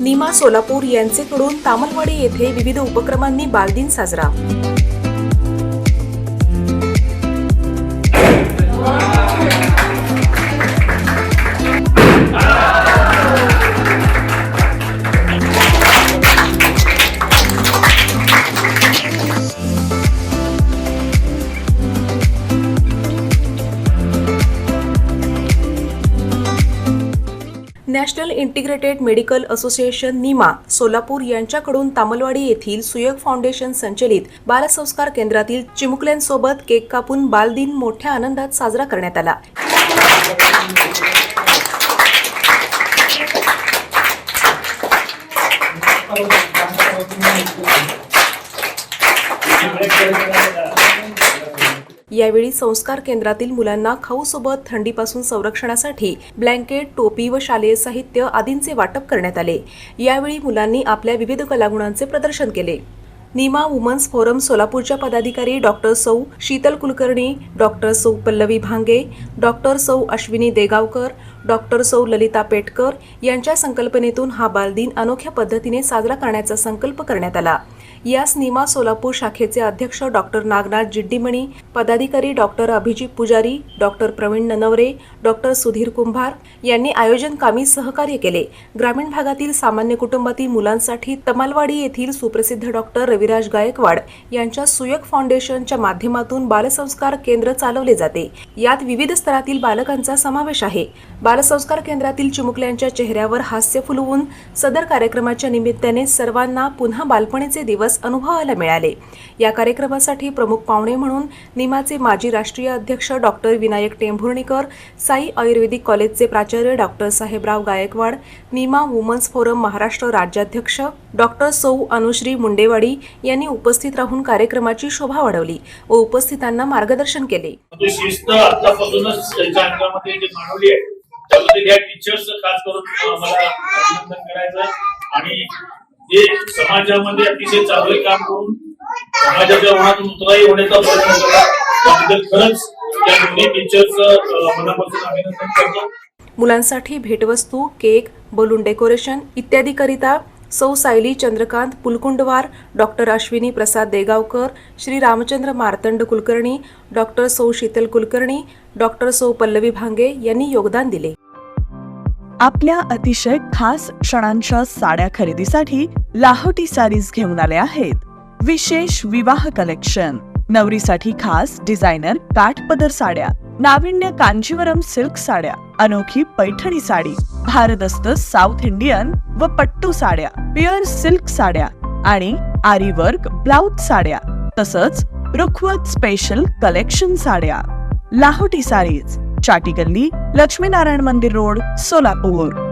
नीमा सोलापूर यांचेकडून तामलवाडी येथे विविध उपक्रमांनी बालदिन साजरा. National integrated medical association Nima Solapur यांच्याकडून तामलवाडी येथील सुयोग फाउंडेशन संचलित बालसंस्कार केंद्रातील चिमुकल्यांसोबत केक कापून बालदिन मोठ्या आनंदात साजरा करण्यात आला. यावेळी संस्कार केंद्रातील मुलांना खाऊसोबत थंडीपासून संरक्षणासाठी ब्लँकेट टोपी व शालेय साहित्य आदींचे वाटप करण्यात आले. यावेळी मुलांनी आपल्या विविध कलागुणांचे प्रदर्शन केले. नीमा वुमन्स फोरम सोलापूरच्या पदाधिकारी डॉक्टर सौ शीतल कुलकर्णी डॉक्टर सौ पल्लवी भांगे डॉक्टर सौ अश्विनी देगावकर डॉक्टर सौ ललिता पेटकर यांच्या संकल्पनेतून हा बालदिन अनोख्या पद्धतीने साजरा करण्याचा संकल्प करण्यात आला. यास निमा सोलापूर शाखेचे अध्यक्ष डॉक्टर नागनाथ जिड्डीमणी पदाधिकारी doctor Abhijit Pujari doctor Pravin Nanaware doctor Sudhir Kumbhar यांनी आयोजन कामी सहकार्य केले. ग्रामीण भागातील सामान्य कुटुंबातील मुलांसाठी तमालवाडी येथील सुप्रसिद्ध डॉक्टर रविराज गायकवाड यांच्या सुयोग फाउंडेशनच्या माध्यमातून बालसंस्कार केंद्र चालवले जाते. यात विविध स्तरातील बालकांचा समावेश आहे. बालसंस्कार केंद्रातील चिमुकल्यांच्या चेहऱ्यावर हास्य फुलवून सदर कार्यक्रमाच्या निमित्ताने सर्वांना पुन्हा बालपणीचे दिवस अनुभवायला मिळाले. या कार्यक्रमासाठी प्रमुख पाहुणे म्हणून निमाचे माजी राष्ट्रीय अध्यक्ष डॉक्टर विनायक टेंभुर्णीकर साई आयुर्वेदिक कॉलेजचे प्राचार्य doctor Sahebrao Gaikwad NIMA women's forum Maharashtra राज्याध्यक्ष doctor सौ अनुश्री मुंडेवाडी यांनी उपस्थित राहून कार्यक्रमाची शोभा वाढवली व उपस्थितांना मार्गदर्शन केले. शिस्त आतापासूनच त्यांच्या अंगामध्ये जे आहे या टीचर्स खास करून मला अभिनंदन करायचं. आणि जे समाजामध्ये अतिशय चांगले काम करून समाजाच्या मनात उतराई होण्याचा प्रयत्न केला त्याबद्दल खरंच या दोन्ही टीचर्स मनापासून अभिनंदन करतो. मुलांसाठी भेटवस्तू केक बलून डेकोरेशन इत्यादी करिता सौ सायली चंद्रकांत पुलकुंडवार डॉक्टर अश्विनी प्रसाद देगावकर श्री रामचंद्र मार्तंड कुलकर्णी डॉक्टर सौ शीतल कुलकर्णी डॉक्टर सौ पल्लवी भांगे यांनी योगदान दिले. आपल्या अतिशय खास क्षणांच्या साड्या खरेदीसाठी लाहोटी साडीज घेऊन आले आहेत. विशेष विवाह कलेक्शन. नवरीसाठी खास डिझायनर काठपदर साड्या. नाविन्य कांजीवरम सिल्क साड्या. अनोखी पैठणी साडी. भारदस्त साऊथ इंडियन व पट्टू साड्या. प्युअर सिल्क साड्या आणि आरी वर्क ब्लाउज साड्या. तसंच रुखवत स्पेशल कलेक्शन साड्या. लाहोटी साडीज चाटी गल्ली लक्ष्मीनारायण मंदिर रोड सोलापूर